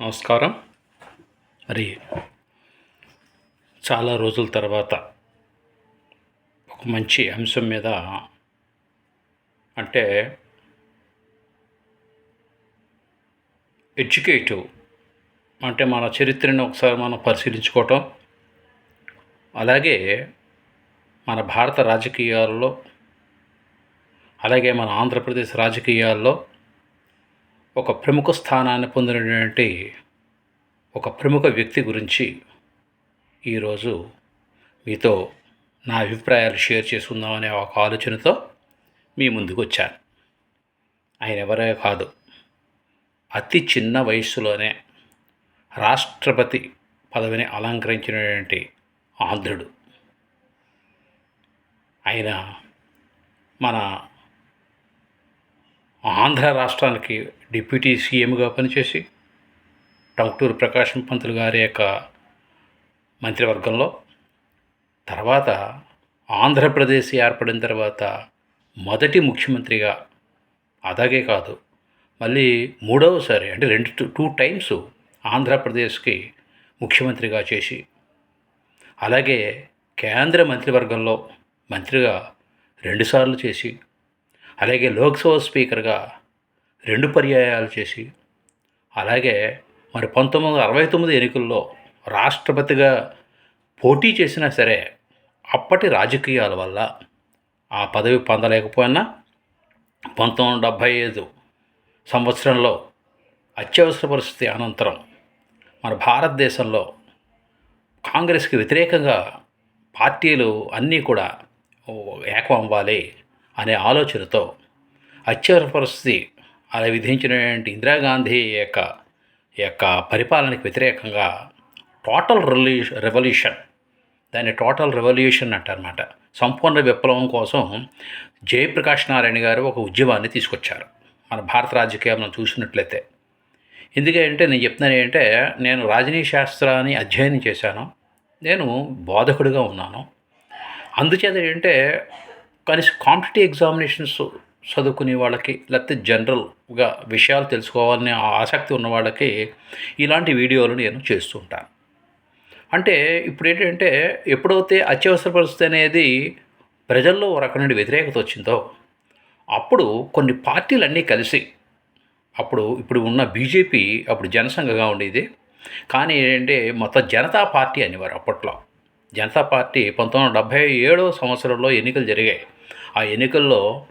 నమస్కారం. మరి చాలా రోజుల తర్వాత ఒక మంచి అంశం మీద అంటే ఎడ్యుకేటివ్ అంటే మన చరిత్రను ఒకసారి మనం పరిశీలించుకోవటం అలాగే మన భారత రాజకీయాల్లో అలాగే మన ఆంధ్రప్రదేశ్ రాజకీయాల్లో ఒక ప్రముఖ స్థానాన్ని పొందినటువంటి ఒక ప్రముఖ వ్యక్తి గురించి ఈరోజు మీతో నా అభిప్రాయాలు షేర్ చేసుకుందామనే ఒక ఆలోచనతో మీ ముందుకు వచ్చాను. ఆయన ఎవరే కాదు. అతి చిన్న వయస్సులోనే రాష్ట్రపతి పదవిని అలంకరించినటువంటి ఆంధ్రుడు. ఆయన మన ఆంధ్ర రాష్ట్రానికి డిప్యూటీ సీఎంగా పనిచేసి టంగుటూరు ప్రకాశం పంతులు గారి యొక్క మంత్రివర్గంలో తర్వాత ఆంధ్రప్రదేశ్ ఏర్పడిన తర్వాత మొదటి ముఖ్యమంత్రిగా అలాగే కాదు మళ్ళీ మూడవసారి అంటే రెండు టూ- టూ టైమ్స్ ఆంధ్రప్రదేశ్కి ముఖ్యమంత్రిగా చేసి అలాగే కేంద్ర మంత్రివర్గంలో మంత్రిగా రెండుసార్లు చేసి అలాగే లోక్సభ స్పీకర్గా రెండు పర్యాయాలు చేసి అలాగే మరి పంతొమ్మిది వందల అరవై తొమ్మిది ఎన్నికల్లో రాష్ట్రపతిగా పోటీ చేసినా సరే అప్పటి రాజకీయాల వల్ల ఆ పదవి పొందలేకపోయినా పంతొమ్మిది వందల డెబ్భై ఐదు సంవత్సరంలో అత్యవసర పరిస్థితి అనంతరం మన భారతదేశంలో కాంగ్రెస్కి వ్యతిరేకంగా పార్టీలు అన్నీ కూడా ఏకం అవ్వాలి. అనే ఆలోచనతో అత్యవసర పరిస్థితి అలా విధించినటువంటి ఇందిరాగాంధీ యొక్క యొక్క పరిపాలనకు వ్యతిరేకంగా టోటల్ రివల్యూ రెవల్యూషన్ దాన్ని టోటల్ రెవల్యూషన్ అంటారన్నమాట. సంపూర్ణ విప్లవం కోసం జయప్రకాష్ నారాయణ గారు ఒక ఉద్యమాన్ని తీసుకొచ్చారు. మన భారత రాజకీయాలను చూసినట్లయితే. ఎందుకంటే నేను చెప్తున్నాను ఏంటంటే నేను రాజనీయ శాస్త్రాన్ని అధ్యయనం చేశాను. నేను బోధకుడిగా ఉన్నాను. అందుచేత ఏంటంటే కానీ కాంపిటేటివ్ ఎగ్జామినేషన్స్ చదువుకునే వాళ్ళకి లేకపోతే జనరల్గా విషయాలు తెలుసుకోవాలనే ఆసక్తి ఉన్న వాళ్ళకి ఇలాంటి వీడియోలు నేను చేస్తూ ఉంటాను. అంటే ఇప్పుడు ఏంటంటే ఎప్పుడైతే అత్యవసర పరిస్థితి అనేది ప్రజల్లో ఒక రకమైన వ్యతిరేకత వచ్చిందో అప్పుడు కొన్ని పార్టీలన్నీ కలిసి అప్పుడు ఇప్పుడు ఉన్న బీజేపీ అప్పుడు జనసంఘగా ఉండేది. కానీ ఏంటంటే మొత్తం జనతా పార్టీ అనేవారు అప్పట్లో. జనతా పార్టీ పంతొమ్మిది వందల డెబ్భై ఏడో సంవత్సరంలో ఎన్నికలు జరిగాయి. ఆ ఎన్నికల్లో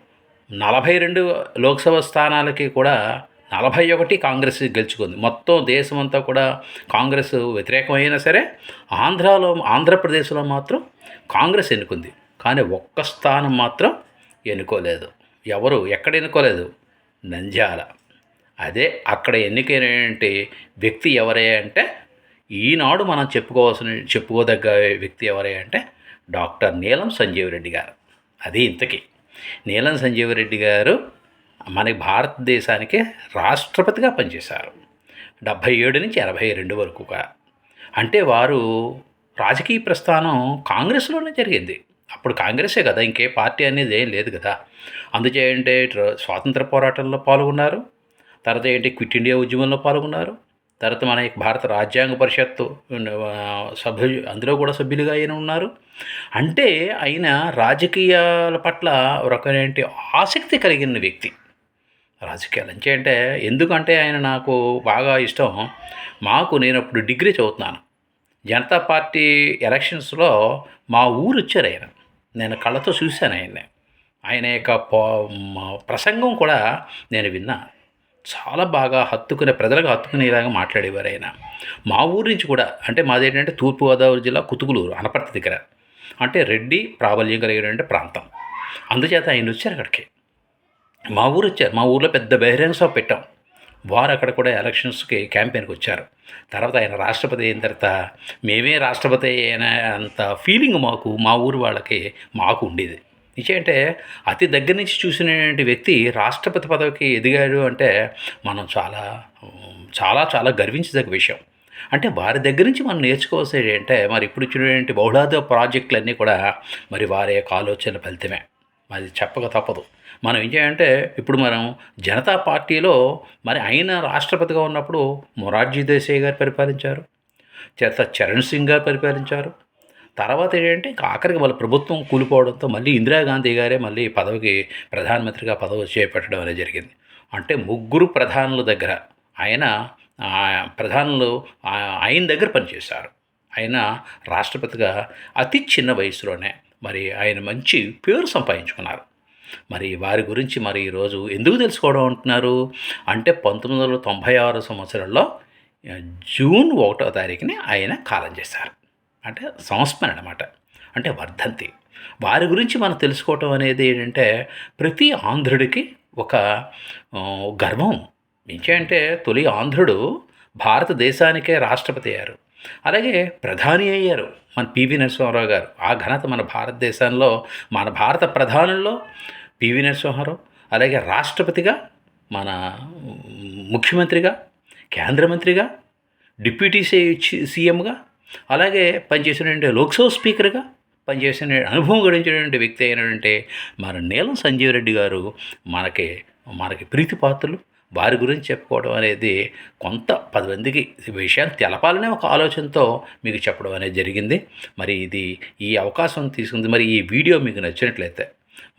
నలభై రెండు లోక్సభ స్థానాలకి కూడా నలభై ఒకటి కాంగ్రెస్ గెలుచుకుంది. మొత్తం దేశమంతా కూడా కాంగ్రెస్ వ్యతిరేకమైనా సరే ఆంధ్రాలో ఆంధ్రప్రదేశ్లో మాత్రం కాంగ్రెస్ ఎన్నుకుంది. కానీ ఒక్క స్థానం మాత్రం ఎన్నుకోలేదు. ఎవరు? ఎక్కడ ఎన్నుకోలేదు? నంద్యాల. అదే అక్కడ ఎన్నికైనటువంటి వ్యక్తి ఎవరే అంటే ఈనాడు మనం చెప్పుకోవాల్సిన చెప్పుకోదగ్గ వ్యక్తి ఎవరే అంటే డాక్టర్ నీలం సంజీవ్ రెడ్డి గారు. అది ఇంతకీ. నీలం సంజీవరెడ్డి గారు మన భారతదేశానికి రాష్ట్రపతిగా పనిచేశారు. డెబ్భై ఏడు నుంచి ఎనభై రెండు వరకు అంటే వారు రాజకీయ ప్రస్థానం కాంగ్రెస్లోనే జరిగింది. అప్పుడు కాంగ్రెసే కదా ఇంకే పార్టీ అనేది ఏం లేదు కదా. అందుచేయంటే స్వాతంత్ర పోరాటంలో పాల్గొన్నారు. తర్వాత ఏంటి క్విట్ ఇండియా ఉద్యమంలో పాల్గొన్నారు. తర్వాత మన యొక్క భారత రాజ్యాంగ పరిషత్తు సభ్యులు అందులో కూడా సభ్యులుగా ఆయన ఉన్నారు. అంటే ఆయన రాజకీయాల పట్ల ఒక రకమైన ఆసక్తి కలిగిన వ్యక్తి. రాజకీయాలు అంటే అంటే ఎందుకంటే ఆయన నాకు బాగా ఇష్టం. మాకు నేను అప్పుడు డిగ్రీ చదువుతున్నాను. జనతా పార్టీ ఎలక్షన్స్లో మా ఊరు వచ్చారు ఆయన. నేను కళ్ళతో చూశాను ఆయన్ని. ఆయన యొక్క ప్రసంగం కూడా నేను విన్నాను. చాలా బాగా హత్తుకునే ప్రజలకు హత్తుకునేలాగా మాట్లాడేవారు ఆయన. మా ఊరు నుంచి కూడా అంటే మాది ఏంటంటే తూర్పుగోదావరి జిల్లా కుతుకులూరు అనపర్తి దగ్గర. అంటే రెడ్డి ప్రాబల్యం కలిగినటువంటి ప్రాంతం. అందుచేత ఆయన వచ్చారు అక్కడికి. మా ఊరు వచ్చారు. మా ఊర్లో పెద్ద బహిరంగ సభ పెట్టాం. వారు అక్కడ కూడా ఎలక్షన్స్కి క్యాంపెయిన్కి వచ్చారు. తర్వాత ఆయన రాష్ట్రపతి అయిన తర్వాత మేమే రాష్ట్రపతి అయిన అంత ఫీలింగ్ మాకు మా ఊరు వాళ్ళకి మాకు ఉండేది. ఏంటంటే అతి దగ్గర నుంచి చూసినటువంటి వ్యక్తి రాష్ట్రపతి పదవికి ఎదిగాడు అంటే మనం చాలా చాలా చాలా గర్వించదగ్గ విషయం. అంటే వారి దగ్గర నుంచి మనం నేర్చుకోవాల్సేది అంటే మరి ఇప్పుడు ఇచ్చినటువంటి బహుళార్థ ప్రాజెక్టులన్నీ కూడా మరి వారి యొక్క ఆలోచన ఫలితమే. మరి చెప్పక తప్పదు. మనం ఏం చేయాలంటే ఇప్పుడు మనం జనతా పార్టీలో మరి ఆయన రాష్ట్రపతిగా ఉన్నప్పుడు మొరార్జీ దేశాయ్ గారు పరిపాలించారు. చేత చరణ్ సింగ్ గారు పరిపాలించారు. తర్వాత ఏంటంటే ఇంకా ఆఖరికి వాళ్ళ ప్రభుత్వం కూలిపోవడంతో మళ్ళీ ఇందిరాగాంధీ గారే మళ్ళీ పదవికి ప్రధానమంత్రిగా పదవి చేపట్టడం అనేది జరిగింది. అంటే ముగ్గురు ప్రధానుల దగ్గర ఆయన ప్రధానులు ఆయన దగ్గర పనిచేశారు. ఆయన రాష్ట్రపతిగా అతి చిన్న వయసులోనే మరి ఆయన మంచి పేరు సంపాదించుకున్నారు. మరి వారి గురించి మరి ఈరోజు ఎందుకు తెలుసుకోవడం అంటున్నారు? అంటే పంతొమ్మిది వందల తొంభై ఆరు సంవత్సరంలో జూన్ ఒకటో తారీఖుని ఆయన కాలం చేశారు. అంటే సంస్మరణ అనమాట అంటే వర్ధంతి. వారి గురించి మనం తెలుసుకోవటం అనేది ఏంటంటే ప్రతి ఆంధ్రుడికి ఒక గర్వం. ఏంటంటే తొలి ఆంధ్రుడు భారతదేశానికే రాష్ట్రపతి అయ్యారు. అలాగే ప్రధాని అయ్యారు మన పివి నరసింహారావు గారు. ఆ ఘనత మన భారతదేశంలో మన భారత ప్రధానుల్లో పివి నరసింహారావు అలాగే రాష్ట్రపతిగా మన ముఖ్యమంత్రిగా కేంద్ర మంత్రిగా డిప్యూటీ సీఎంగా అలాగే పనిచేసినటువంటి లోక్సభ స్పీకర్గా పనిచేసిన అనుభవం గడించినటువంటి వ్యక్తి అయినటువంటి మన నీలం సంజీవ్ రెడ్డి గారు మనకి మనకి ప్రీతి పాత్రలు వారి గురించి చెప్పుకోవడం అనేది కొంత పది మందికి విషయాన్ని తెలపాలనే ఒక ఆలోచనతో మీకు చెప్పడం అనేది జరిగింది. మరి ఇది ఈ అవకాశం తీసుకుంది. మరి ఈ వీడియో మీకు నచ్చినట్లయితే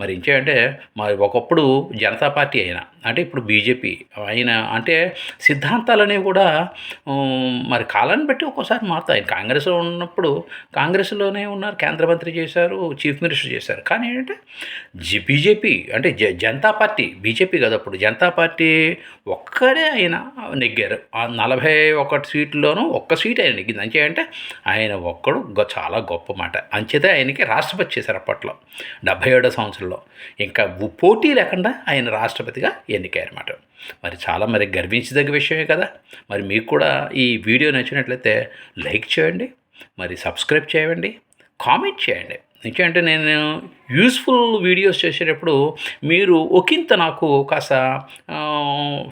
మరి ఇంకేంటే మరి ఒకప్పుడు జనతా పార్టీ అయినా అంటే ఇప్పుడు బీజేపీ ఆయన అంటే సిద్ధాంతాలు అనేవి కూడా మరి కాలాన్ని బట్టి ఒక్కోసారి మారుతాయి. ఆయన కాంగ్రెస్లో ఉన్నప్పుడు కాంగ్రెస్లోనే ఉన్నారు కేంద్ర మంత్రి చేశారు చీఫ్ మినిస్టర్ చేశారు. కానీ ఏంటంటే జి బీజేపీ అంటే జ జనతా పార్టీ బీజేపీ కదా అప్పుడు జనతా పార్టీ ఒక్కడే ఆయన నెగ్గారు. నలభై ఒకటి సీట్లోనూ ఒక్క సీట్ ఆయన నెగ్గింది. అంతే అంటే ఆయన ఒక్కడు గొ- చాలా గొప్ప మాట. అంచేతే ఆయనకి రాష్ట్రపతి చేశారు అప్పట్లో డెబ్భై ఏడో సంవత్సరంలో. ఇంకా పోటీ లేకుండా ఆయన రాష్ట్రపతిగా ఎన్నికయ్యారన్నమాట. మరి చాలా మరి గర్వించదగ్గ విషయమే కదా. మరి మీకు కూడా ఈ వీడియో నచ్చినట్లయితే లైక్ చేయండి మరి సబ్స్క్రైబ్ చేయండి కామెంట్ చేయండి. ఎందుకంటే నేను యూస్ఫుల్ వీడియోస్ చేసేటప్పుడు మీరు ఒకంత నాకు కాస్త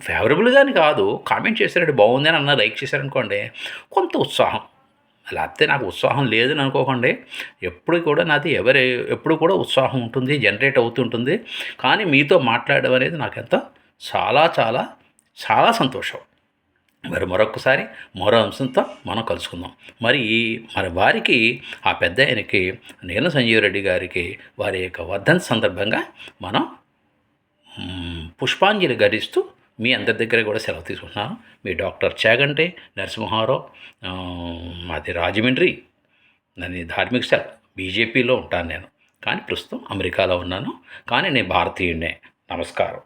ఫేవరబుల్గాని కాదు కామెంట్ చేశారంటే బాగుంది అని అన్న లైక్ చేశారనుకోండి కొంత ఉత్సాహం. లేకపోతే నాకు ఉత్సాహం లేదని అనుకోకండి. ఎప్పుడు కూడా నాది ఎవరి ఎప్పుడు కూడా ఉత్సాహం ఉంటుంది జనరేట్ అవుతుంటుంది కానీ మీతో మాట్లాడడం అనేది నాకెంతో చాలా చాలా చాలా సంతోషం. మరి మరొకసారి మరో అంశంతో మనం కలుసుకుందాం. మరి మరి వారికి ఆ పెద్ద ఆయనకి నీల సంజీవ్ రెడ్డి గారికి వారి యొక్క వర్ధన్ సందర్భంగా మనం పుష్పాంజలి గరిస్తూ మీ అందరి దగ్గర కూడా సెలవు తీసుకుంటున్నాను మీ డాక్టర్ చాగంటి నరసింహారావు మాది రాజమండ్రి. నన్ను ధార్మిక స్థలం బీజేపీలో ఉంటాను నేను. కానీ ప్రస్తుతం అమెరికాలో ఉన్నాను. కానీ నేను భారతీయుడినే. నమస్కారం.